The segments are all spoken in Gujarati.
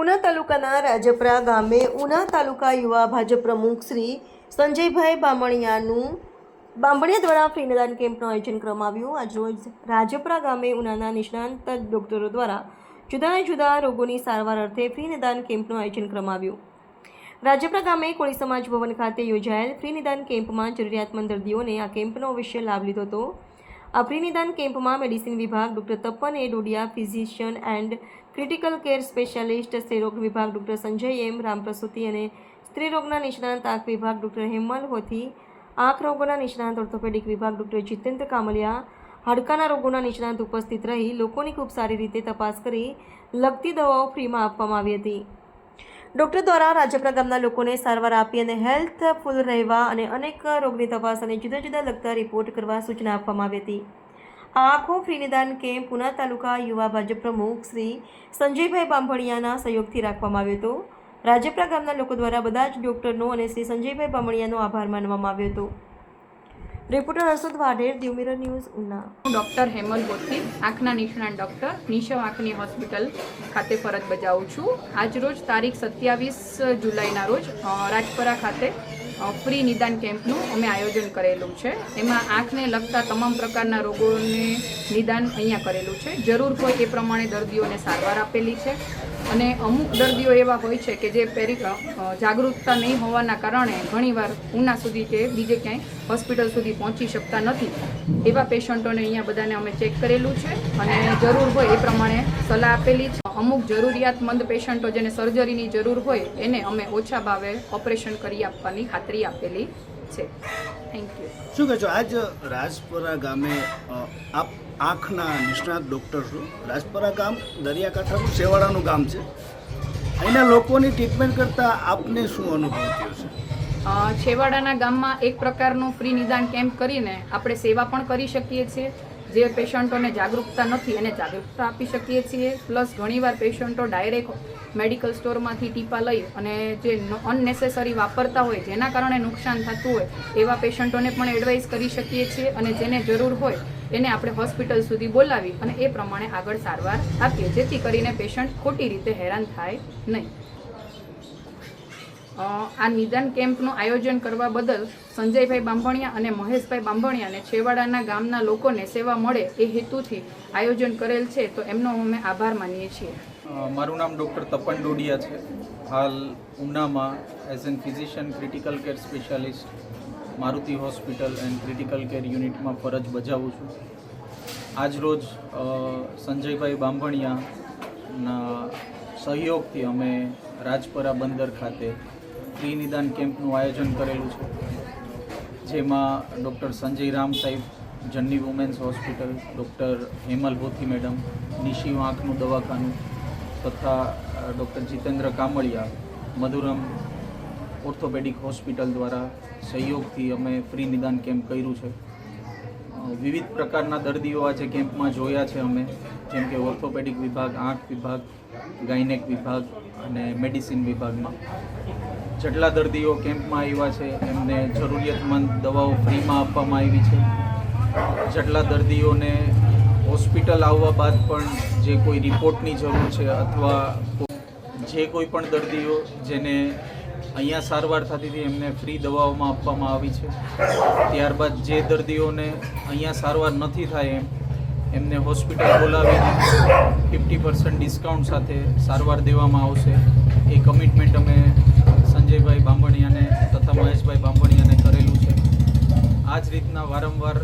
ઉના તાલુકાના રાજપરા ગામે ઉના તાલુકા યુવા ભાજપ પ્રમુખ શ્રી સંજયભાઈ બામણિયાનું બામણિયા દ્વારા ફ્રી નિદાન કેમ્પનું આયોજન કરવામાં આવ્યું. આજરોજ રાજપરા ગામે ઉનાના નિષ્ણાંત ડોક્ટરો દ્વારા જુદા જુદા રોગોની સારવાર અર્થે ફ્રી નિદાન કેમ્પનું આયોજન કરવામાં આવ્યું. રાજપરા ગામે કોળી સમાજ ભવન ખાતે યોજાયેલ ફ્રી નિદાન કેમ્પમાં જરૂરિયાતમંદ દર્દીઓને આ કેમ્પનો અવશ્ય લાભ લીધો હતો. આ ફ્રી નિદાન કેમ્પમાં મેડિસિન વિભાગ doctor Tapan A Dodiya physician and critical care specialist, સ્ત્રીરોગ વિભાગ ડૉક્ટર સંજય એમ, રામપ્રસૂતિ અને સ્ત્રીરોગના નિષ્ણાંત આંખ વિભાગ ડૉક્ટર હેમલ હોથી, આંખ રોગોના નિષ્ણાંત ઓર્થોપેડિક વિભાગ ડૉક્ટર જીતેન્દ્ર કામલિયા, હાડકાના રોગોના નિષ્ણાંત ઉપસ્થિત રહી, લોકોની ખૂબ સારી રીતે તપાસ કરી, લગતી દવાઓ ફ્રીમાં આપવામાં આવી હતી. ડૉક્ટર દ્વારા રાજપરા ગામના લોકોને સારવાર આપી અને હેલ્થફુલ રહેવા અને અનેક રોગની તપાસ અને જુદા જુદા લગતા રિપોર્ટ કરવા સૂચના આપવામાં આવી હતી. આખો ફ્રી નિદાન કેમ્પ પુના તાલુકા યુવા ભાજપ પ્રમુખ શ્રી સંજયભાઈ બાંભણિયાના સહયોગથી રાખવામાં આવ્યો હતો. રાજપરા ગામના લોકો દ્વારા બધા જ ડૉક્ટરનો અને શ્રી સંજયભાઈ બાંભણિયાનો આભાર માનવામાં આવ્યો હતો. Reporter Harshad Vadher Diu Mirror news, Una. Doctor Hemal Bothi આંખના નિષ્ણાત ડૉક્ટર નિશવ આંખની હોસ્પિટલ ખાતે ફરજ બજાવું છું. આજરોજ તારીખ સત્યાવીસ જુલાઈના રોજ રાજપરા ખાતે ફ્રી નિદાન કેમ્પનું અમે આયોજન કરેલું છે. એમાં આંખને લગતા તમામ પ્રકારના રોગોને નિદાન અહીંયા કરેલું છે. જરૂર હોય એ પ્રમાણે દર્દીઓને સારવાર આપેલી છે. અને અમુક દર્દીઓ એવા હોય છે કે જે પેરી જાગૃતતા નહીં હોવાના કારણે ઘણીવાર ઉના સુધી કે બીજે ક્યાંય હોસ્પિટલ સુધી પહોંચી શકતા નથી. એવા પેશન્ટોને અહીંયા બધાને અમે ચેક કરેલું છે અને જરૂર હોય એ પ્રમાણે સલાહ આપેલી છે. અમુક જરૂરિયાતમંદ પેશન્ટો જેને સર્જરીની જરૂર હોય એને અમે ઓછા ભાવે ઓપરેશન કરી આપવાની ખાતરી આપેલી છે. થેન્ક યુ શું કહેજો આજ રાજપુરા ગામે આપ આંખના નિષ્ણાત ડૉક્ટર છું. રાજપરા ગામ, દરિયાકાંઠાનું છેવાડાનું ગામ છે. અહીંના લોકોની ટ્રીટમેન્ટ કરતાં આપને શું અનુભવ થયો છે? છેવાડાના ગામમાં એક પ્રકારનું ફ્રી નિદાન કેમ્પ કરીને આપણે સેવા પણ કરી શકીએ છીએ. જે પેશન્ટોને જાગૃતતા નથી, એને જાગૃતતા આપી શકીએ છીએ. પ્લસ ઘણીવાર પેશન્ટો ડાયરેક્ટ મેડિકલ સ્ટોરમાંથી ટીપા લઈ અને જે અનનેસેસરી વાપરતા હોય, જેના કારણે નુકસાન થતું હોય, એવા પેશન્ટોને પણ એડવાઇસ કરી શકીએ છીએ અને જેને જરૂર હોય, એને આપણે હોસ્પિટલ સુધી બોલાવી અને એ પ્રમાણે આગળ સારવાર આપીએ, જેથી કરીને પેશન્ટ ખોટી રીતે હેરાન થાય નહીં. આ નિદાન કેમ્પનું આયોજન કરવા બદલ સંજયભાઈ બાંભણિયા અને મહેશભાઈ બાંભણિયાને છેવાડાના ગામના લોકોને સેવા મળે એ હેતુથી આયોજન કરેલ છે, તો એમનો અમે આભાર માનીએ છીએ. મારું નામ ડૉક્ટર તપન ડોડિયા છે. હાલ ઉનામાં as an physician critical care specialist Maruti hospital and critical care યુનિટમાં ફરજ બજાવું છું. આજરોજ સંજયભાઈ બાંભણિયાના સહયોગથી અમે રાજપરા બંદર ખાતે ફ્રી નિદાન કેમ્પનું આયોજન કરેલું છે, જેમાં ડૉક્ટર સંજય રામ સાહેબ, જન્ની women's hospital doctor Hemal Bhothi madam Nishi આંખનું દવાખાનું તથા doctor Jitendra Kamaliya, Madhuram orthopaedic hospital દ્વારા સહયોગથી અમે ફ્રી નિદાન કેમ્પ કર્યું છે. વિવિધ પ્રકારના દર્દીઓ આજે કેમ્પમાં જોયા છે અમે, જેમ કે ઓર્થોપેડિક વિભાગ, આંખ વિભાગ, ગાયનેક વિભાગ અને મેડિસિન વિભાગમાં. જેટલા દર્દીઓ કેમ્પમાં આવ્યા છે, એમને જરૂરિયાતમંદ દવાઓ ફ્રીમાં આપવામાં આવી છે. જેટલા દર્દીઓને હોસ્પિટલ આવવા બાદ પણ જે કોઈ રિપોર્ટની જરૂર છે અથવા જે કોઈ પણ દર્દીઓ જેને અહીંયા સારવાર થતી હતી, એમને ફ્રી દવાઓમાં આપવામાં આવી છે. ત્યારબાદ જે દર્દીઓને અહીંયા સારવાર નથી થાય એમ, એમને હોસ્પિટલ બોલાવીને ફિફ્ટી પર્સન્ટ ડિસ્કાઉન્ટ સાથે સારવાર દેવામાં આવશે. એ કમિટમેન્ટ અમે સંજયભાઈ બાંભણિયાને તથા મહેશભાઈ બાંભણીયાને કરેલું છે. આ જ રીતના વારંવાર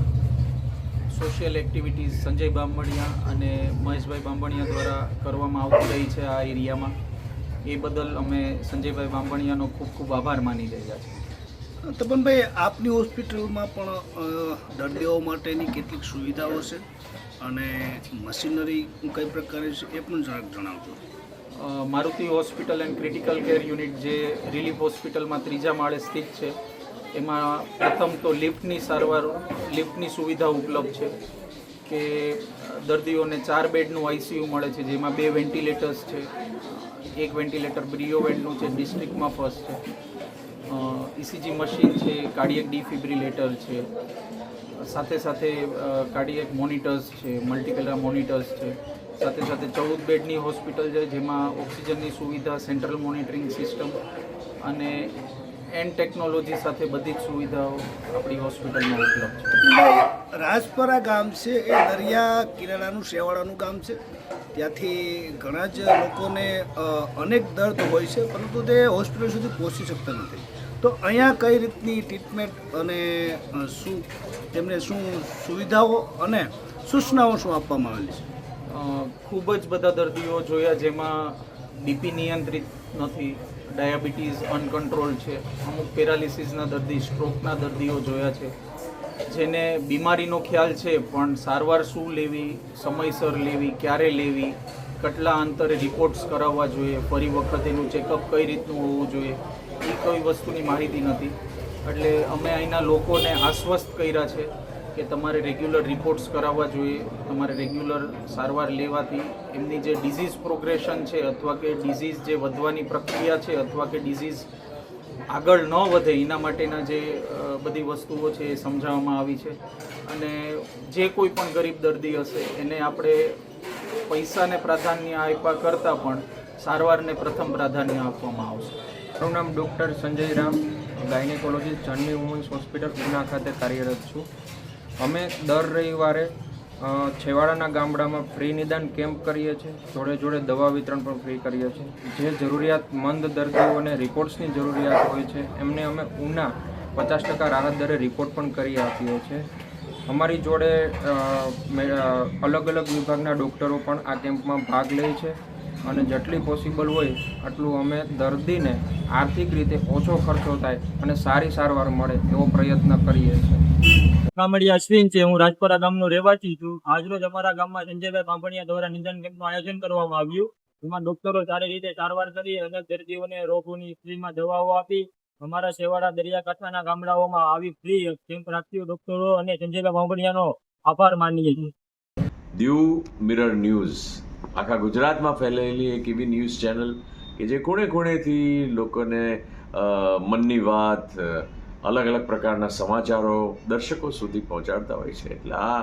સોશિયલ એક્ટિવિટીઝ સંજય બાંભણીયા અને મહેશભાઈ બાંભણીયા દ્વારા કરવામાં આવતી રહી છે આ એરિયામાં. એ બદલ અમે સંજયભાઈ બાંભણીયાનો ખૂબ ખૂબ આભાર માની રહ્યા છીએ. તપનભાઈ, આપની હોસ્પિટલમાં પણ દર્દીઓ માટેની કેટલીક સુવિધાઓ છે અને મશીનરી કઈ પ્રકારે છે એ પણ જરાક જણાવજો. Maruti hospital and critical care unit જે રિલીફ હોસ્પિટલમાં ત્રીજા માળે સ્થિત છે, એમાં પ્રથમ તો લિફ્ટની સારવાર, લિફ્ટની સુવિધા ઉપલબ્ધ છે કે દર્દીઓને ચાર બેડનું આઈસીયુ મળે છે, જેમાં બે વેન્ટિલેટર્સ છે, એક વેન્ટિલેટર બ્રિયોવેન્ટનું છે, ડિસ્ટ્રિક્ટમાં ફર્સ્ટ છે. ઇસીજી મશીન છે, કાર્ડિયક ડિફિબ્રિલેટર છે, સાથે સાથે કાર્ડિયક મોનિટર્સ છે, મલ્ટીકલર મોનિટર્સ છે. સાથે સાથે ચૌદ બેડની હોસ્પિટલ છે, જેમાં ઓક્સિજનની સુવિધા, સેન્ટ્રલ મોનિટરિંગ સિસ્ટમ અને એન્ડ ટેકનોલોજી સાથે બધી જ સુવિધાઓ આપણી હોસ્પિટલમાં ઉપલબ્ધ છે. રાજપરા ગામ છે, એ દરિયા કિનારાનું શેવાળાનું ગામ છે. ત્યાંથી ઘણા જ લોકોને અનેક દર્દ હોય છે, પરંતુ તે હોસ્પિટલ સુધી પહોંચી શકતા નથી. તો અહીંયા કઈ રીતની ટ્રીટમેન્ટ અને શું તેમને શું સુવિધાઓ અને સૂચનાઓ શું આપવામાં આવેલી છે? ખૂબ જ બધા દર્દીઓ જોયા જેમાં બીપી નિયંત્રિત નથી, ડાયાબિટીસ અનકન્ટ્રોલ છે, અમુક પેરાલિસિસના દર્દી, સ્ટ્રોકના દર્દીઓ જોયા છે, જેને બીમારીનો ખ્યાલ છે, પણ સારવાર શું લેવી, સમયસર લેવી, ક્યારે લેવી, કેટલા અંતરે રિપોર્ટ્સ કરાવવા જોઈએ, ફરી વખત એનું ચેકઅપ કઈ રીતનું હોવું જોઈએ, એ કોઈ વસ્તુની માહિતી નથી. એટલે અમે અહીંના લોકોને આશ્વસ્ત કર્યા છે કે તમારે રેગ્યુલર રિપોર્ટ્સ કરાવવા જોઈએ, તમારે રેગ્યુલર સારવાર લેવાથી એમની જે ડિઝીઝ પ્રોગ્રેશન છે અથવા કે ડિઝીઝ જે વધવાની પ્રક્રિયા છે અથવા કે ડિઝીઝ આગળ ન વધે, એના માટેના જે બધી વસ્તુઓ છે એ સમજાવવામાં આવી છે. અને જે કોઈ પણ ગરીબ દર્દી હશે, એને આપણે પૈસાને પ્રાધાન્ય આપ્યા કરતાં પણ સારવારને પ્રથમ પ્રાધાન્ય આપવામાં આવશે. મારું નામ doctor Sanjay Ram, gynecologist Janani women's hospital Una ખાતે કાર્યરત છું. અમે દર રવિવારે છેવાડાના ગામડામાં ફ્રી નિદાન કેમ્પ કરીએ છીએ. જોડે જોડે દવા વિતરણ પણ ફ્રી કરીએ છીએ. જે જરૂરિયાતમંદ દર્દીઓને રિપોર્ટ્સની જરૂરિયાત હોય છે, એમને અમે ઉના પચાસ ટકા રાહત દરે રિપોર્ટ પણ કરી આપીએ છીએ. અમારી જોડે અલગ અલગ વિભાગના ડૉક્ટરો પણ આ કેમ્પમાં ભાગ લે છે અને જેટલી પોસિબલ હોય આટલું અમે દર્દીને આર્થિક રીતે ઓછો ખર્ચો થાય અને સારી સારવાર મળે એવો પ્રયત્ન કરીએ છીએ. કામડિયા અશ્વિન છે, હું રાજપરા ગામનો રહેવાસી છું. આજરોજ અમારા ગામમાં સંજયભાઈ બાંભણિયા દ્વારા નિદાન કેમ્પનું આયોજન કરવામાં આવ્યું. એમાં ડોક્ટરો સારી રીતે સારવાર કરી અને દર્દીઓને રોગોની ફ્રીમાં દવાઓ આપી. અમારા છેવાડા દરિયાકાંઠાના ગામડાઓમાં આવી ફ્રી કેમ્પ રાખ્યું ડોક્ટરો અને સંજયભાઈ બાંભણિયાનો આભાર માનીએ છીએ. Diu Mirror news. આખા ગુજરાતમાં ફેલાયેલી એક એવી ન્યૂઝ ચેનલ કે જે ખૂણે ખૂણેથી લોકોને મનની વાત અલગ અલગ પ્રકારના સમાચારો દર્શકો સુધી પહોંચાડતા હોય છે. એટલે આ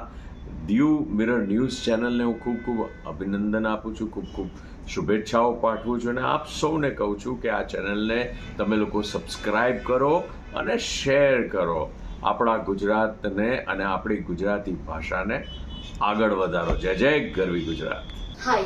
દીવ મિરર ન્યૂઝ ચેનલને હું ખૂબ ખૂબ અભિનંદન આપું છું. ખૂબ ખૂબ શુભેચ્છાઓ પાઠવું છું અને આપ સૌને કહું છું કે આ ચેનલને તમે લોકો સબસ્ક્રાઈબ કરો અને શેર કરો આપણા ગુજરાતને અને આપણી ગુજરાતી ભાષાને આગળ વધારો. જય જય ગરવી ગુજરાત. હાય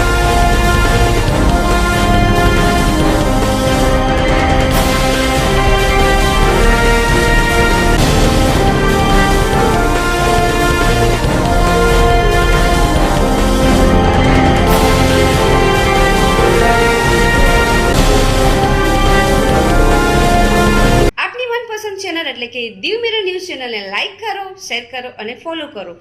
કે દીવ મિરર ન્યૂઝ ચેનલને લાઈક કરો શેર કરો અને ફોલો કરો.